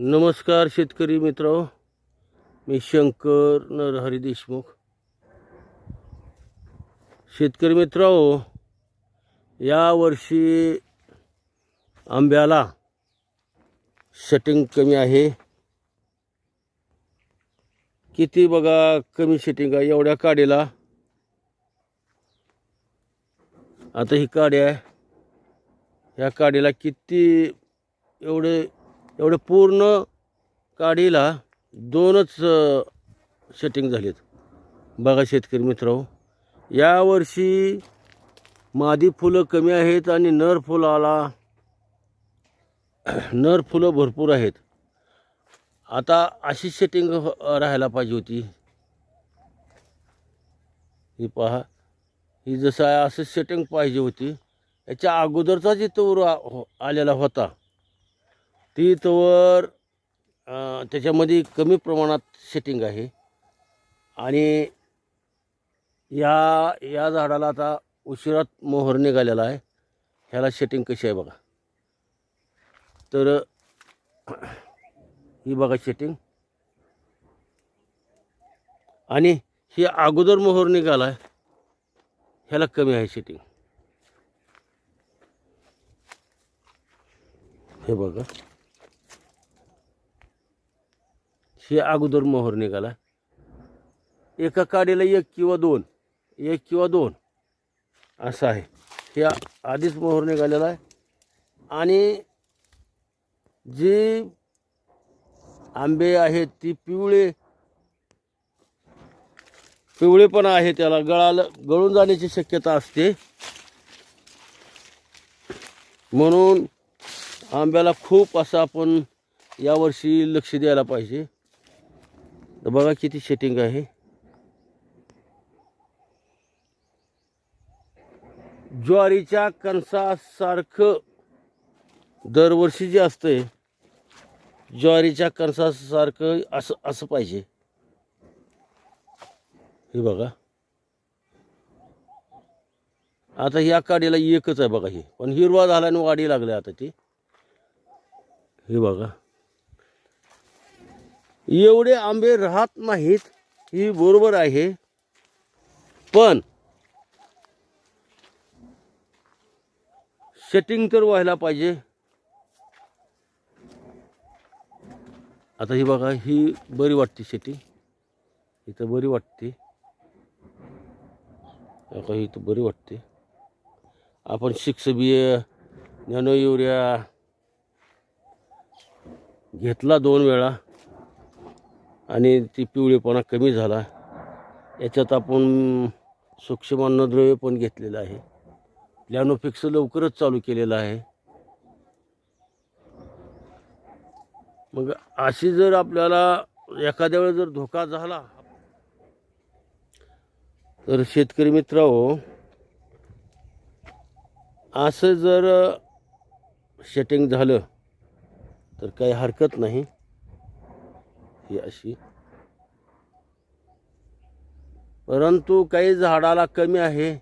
नमस्कार शेतकरी मित्र मी शंकर नरहरी देशमुख. शेतकरी मित्र यावर्षी आंब्याला सेटिंग कमी आहे. किती बघा कमी सेटिंग आहे एवढ्या काडीला आता ही काडी आहे. ह्या काडीला किती एवढे एवढं पूर्ण काडीला दोनच सेटिंग झालेत. बघा शेतकरी मित्र यावर्षी मादी फुलं कमी आहेत आणि नर फुलाला नर फुलं भरपूर आहेत. आता अशी सेटिंग राहायला पाहिजे होती. ही पहा ही जसं आहे असं सेटिंग पाहिजे होती याच्या अगोदरचा जी तोर आ- हो- आलेला होता. ती तोवर त्याच्यामध्ये कमी प्रमाणात सेटिंग आहे. आणि या या झाडाला आता उशिरात मोहर निघालेला आहे. ह्याला सेटिंग कशी आहे बघा. तर ही बघा सेटिंग आणि ही अगोदर मोहर निघाला आहे ह्याला कमी आहे सेटिंग हे बघा. हे अगोदर मोहर निघाला. एका काडीला एक किंवा दोन एक किंवा दोन. असं आहे. हे आधीच मोहर निघालेला आहे. आणि जी आंबे आहेत ती पिवळे पिवळे पण आहे. त्याला गळाला गळून जाण्याची शक्यता असते. म्हणून आंब्याला खूप असं आपण यावर्षी लक्ष द्यायला पाहिजे. तर बघा किती सेटिंग आहे. ज्वारीच्या कणसासारखं दरवर्षी जे असतंय ज्वारीच्या कणसासारखं असं असं पाहिजे. हे बघा. आता या काडीला एकच आहे बघा हे. पण हिरवा झाला आणि वाढी लागली आता ती. हे बघा. एवढे आंबे राहत नाहीत ही बरोबर आहे. पण सेटिंग तर व्हायला पाहिजे. आता ही बघा ही बरी वाटते सेटिंग इथं बरी वाटते. बघा ही तर बरी वाटते. आपण सिक्स बी नॅनो युरिया घेतला दोन वेळा. आणि ती पिवळेपणा कमी झाला. याच्यात आपण सूक्ष्म अन्नद्रव्य पण घेतलेलं आहे. लॅनोफिक्स लवकरच चालू केलेलं आहे. मग अशी जर आपल्याला एखाद्या वेळेस जर धोका झाला तर शेतकरी मित्र हो असं जर सेटिंग झालं तर काही हरकत नाही. ही अशी. परंतु काही झाडाला कमी आहे.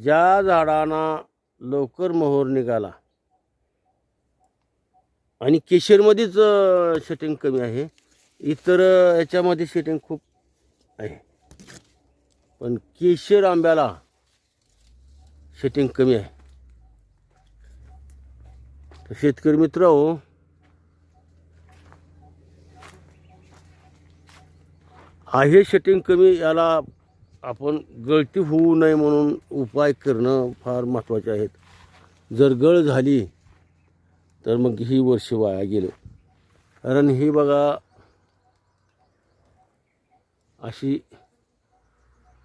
ज्या झाडांना लवकर मोहर निघाला. आणि केशरमध्येच शेटिंग कमी आहे. इतर याच्यामध्ये शेटिंग खूप आहे. पण केशर आंब्याला शेटिंग कमी आहे. तर शेतकरी मित्र हो आहे शेटिंग कमी याला आपण गळती होऊ नये म्हणून उपाय करणं फार महत्त्वाचे आहेत. जर गळ झाली तर मग ही वर्ष वाया गेलं. कारण ही बघा अशी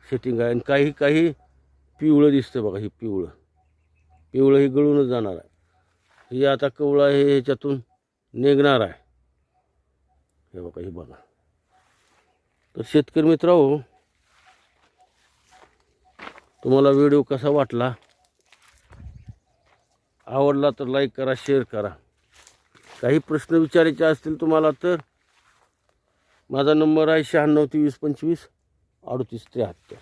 शेटिंग आहे. आणि काही काही पिवळं दिसतं बघा ही पिवळं. पिवळं ही गळूनच जाणार आहे. ही आता कवळं आहे ह्याच्यातून निघणार आहे. हे बघा ही बघा. तर शेतकरी मित्र हो तुम्हाला व्हिडिओ कसा वाटला? आवडला तर लाईक करा शेअर करा. काही प्रश्न विचारायचे असतील तुम्हाला तर माझा नंबर आहे शहाण्णव तेवीस पंचवीस अडतीस त्र्याहत्तर.